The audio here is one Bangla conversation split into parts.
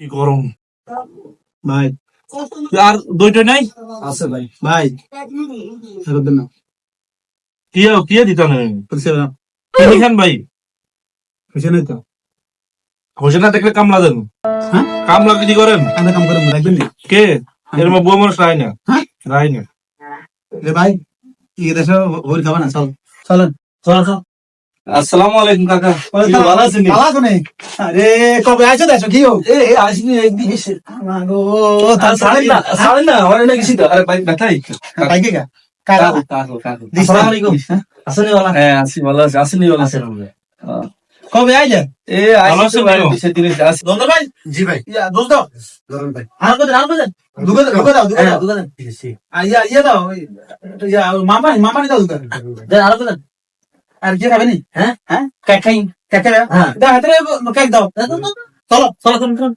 কি গরম? ভাই। আর দুইটা নাই? আছে ভাই। ভাই। ফেরত দেন না। কি কি দিত না বুঝছে না কিনে খান ভাই? বুঝছে নাই তো। হোসেন না দেখলে কামলা দেন। হ্যাঁ? কামলা কি করেন? আমরা কাম করে রাখবেন নি। কে? এর মধ্যে বুয়া মানুষ রায় না। হ্যাঁ? রায় না। রে ভাই কি দেশে ওর খাবা না? চল। চলেন। চল চল আসসালামু আলাইকুম কাকা। ভালো আছেন? নি? ভালো আছো নে? আরে কবে আইছো দেশো কি এ এ, আসিনি একদিন এসে মাগো আর ছাড়েন না ছাড়েন না আমার না কিছু আরে ভাই ব্যথাই ভাই কে কাকা কাকু কাকু। কাকু আসসালামু আলাইকুম। আসলে ওলা হ্যাঁ আসি ভালো আছে। আসেনি ভালো আছে কবে আইলে এ ভালো আসি ভাই? দিছে দিনে আসি দন্দ ভাই? জি ভাই। ইয়া দোস্ত ধরুন ভাই। আর কত আর কত দুগো দুগো দাও দুগো দাও দুগান আর ইয়া ইয়া দাও। ওই, ইয়া মামা মামা দাও দুগো দেন আরও দেন? আর কি খাবে নি? হ্যাঁ? হ্যাঁ? কাই খাই কাকা হ্যাঁ। দাও। হাতে কেক দাও চলো চলো চলো চলো।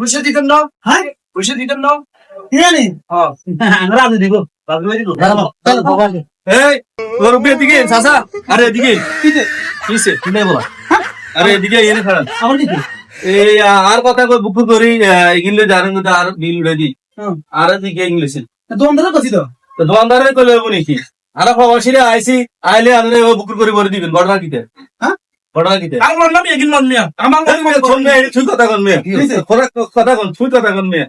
ঘুষে দিতেন না হ্যাঁ? ঘুষে দিতেন না নি আমরা আজ দিব। বাগলে দিব। চলো চলো বাবা এই তোর উপরে দিকে চাচা। আরে এদিকে কিসে বলা? আরে এদিকে এনে খারাপ আমার কি এই আর কথা কই বুক করি ইংলিশ জানেন তো আর বিল রেডি হুম। আর দিকে ইংলিশ। দোকানদার কছি তো দোকানদারে কইলে আর প্রবাসীরা আইসি আইলে আনলে ও বুকুর করে বলে দিবেন ঘটনা কিতে? হ্যাঁ? ঘটনা কিতে? আমার নাম নিয়া আমার তুই কথা কন মেয়ে। কথা কন তুই কথা কন মেয়ে।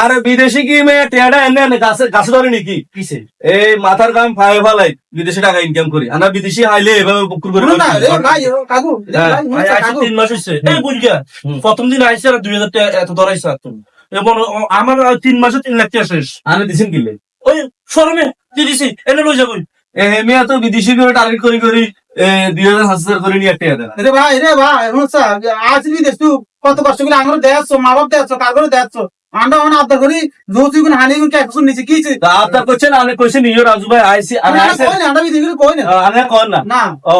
আর বিদেশি কি মেয়ে? টেডা এনে এনে গাছে গাছে ধরে নাকি? কিসে? এই মাথার কাম ফাই ফালাই বিদেশি টাকা ইনকাম করি। আমরা বিদেশি আইলে এভাবে বুকুর করে না ভাই কাকু হ্যাঁ, তিন মাস হয়েছে এই বুঝিয়া প্রথম দিন আইসে আর দুই হাজার টাকা এত ধরাইছে আর তুমি। এবং আমার তিন মাসে তিন লাখ টাকা শেষ। আমি দিছেন কিলে ওই শরমে দিছি এনে লই যাবই। এ মেয়ে তো বিদেশি করে টার্গেট করি করি এ, দুই হাজার হাজার করে নিয়ে একটা রে ভাই রে ভাই এখন আজ বি দেশ তুই কত কষ্ট করে আমার দেয়াচ্ছ মা বাপ দেয়াচ্ছ কার করে দেয়াচ্ছ আমরা আবদা করি কোন হানি কোন করছেন আমি রাজু ভাই আমি আমরা কই না আমরা দেখি কই না? আমি আর না। না। ও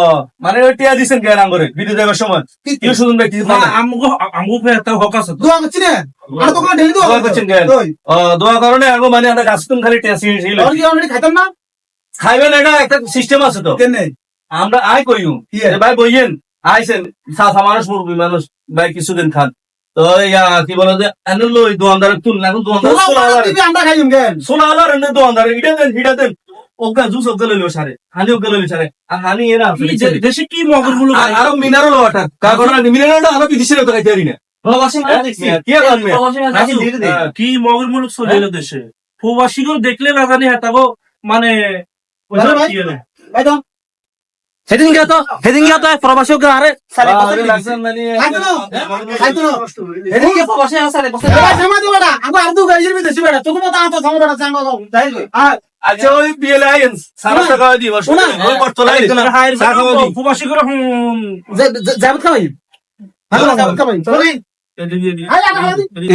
মানে ওই টিয়া দিছেন সময়? কি কি শুনুন ভাই কিছু না, আমগো আমগো ফের একটা হক আছে দোয়া করছি না। আর তো কোন ঢেলি দোয়া দোয়া করছেন কেন? ও দোয়া কারণে আঙ্গো মানে আমরা খালি টিয়া আর কি খাইতাম না? খাইবেন এটা একটা সিস্টেম আছে তো। কেন? আমরা আই কইউ। ভাই বইয়েন আইছেন। মানুষ মুরবি মানুষ ভাই কিছুদিন খান। তো কি বলে যে তুল না এখন দোয়ানদার তোরা সোলা আলার আমরা খাইম কেন? সোলা আলার এনে দোয়ানদার ইটা দেন হিটা দেন। ওকা জুস ওকে লইলো সারে। হানি ওকে লইলো সারে। আর হানি এরা দেশে কি মগরগুলো আর আরও মিনারেল ওয়াটার কা আরও বিদেশি তো খাইতে পারি না। মগর মুলুক চলে এলো দেশে। প্রবাসী দেখলে না জানি হেতাবো মানে সেদিন গিয়া তো সেদিন গিয়া তো প্রবাসী ওকে আরে। সারে বছর আরে লাগছেন মানে খাইতো না? খাইতো না? সেদিন গিয়া প্রবাসী বছর জামা দিও বেটা আমগো আর দু গাইজের মধ্যে দেশি বেটা তোকে মত আতো সামো বেটা চাঙ্গ দাও যাই আর আচ্ছা ওই বিএল আইন সারা টাকা দিব শোনা, ওই বর্তলাই দি। প্রবাসী করে যাবত ভালো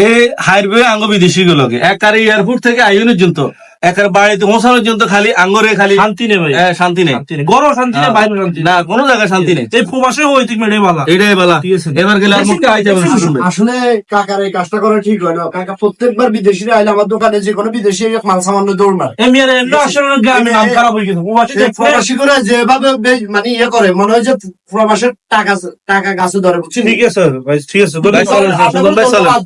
এই হাইরবে আঙ্গ বিদেশি গুলোকে একারে এয়ারপোর্ট থেকে আইনের জন্য একার বাড়িতে পৌঁছানোর জন্য খালি আঙ্গরে খালি শান্তি নেই ভাই। এ, শান্তি নেই। গরম শান্তি নেই হ্যাঁ। বাইরে শান্তি না কোনো জায়গায় শান্তি নেই। এই প্রবাসে হইতে মেরে বালা। এইটাই বলা। ঠিক আছে। এবার গেলে আর মুখটা আইতে হবে আসলে কাকার এই কাজটা করা ঠিক হয় না। কাকা প্রত্যেকবার বিদেশিরা আইলে আমার দোকানে যে কোনো বিদেশি মাল সামান্য দৌড় মারে। এমনি আর এমনি আসলে গ্রামে নাম খারাপ হয়ে গেছে। প্রবাসী প্রবাসী করে যেভাবে মানে ইয়ে করে মনে হয় যে প্রবাসের টাকা টাকা গাছে ধরে বুঝছি ঠিক আছে ভাই ঠিক আছে। ভাই, ভাই।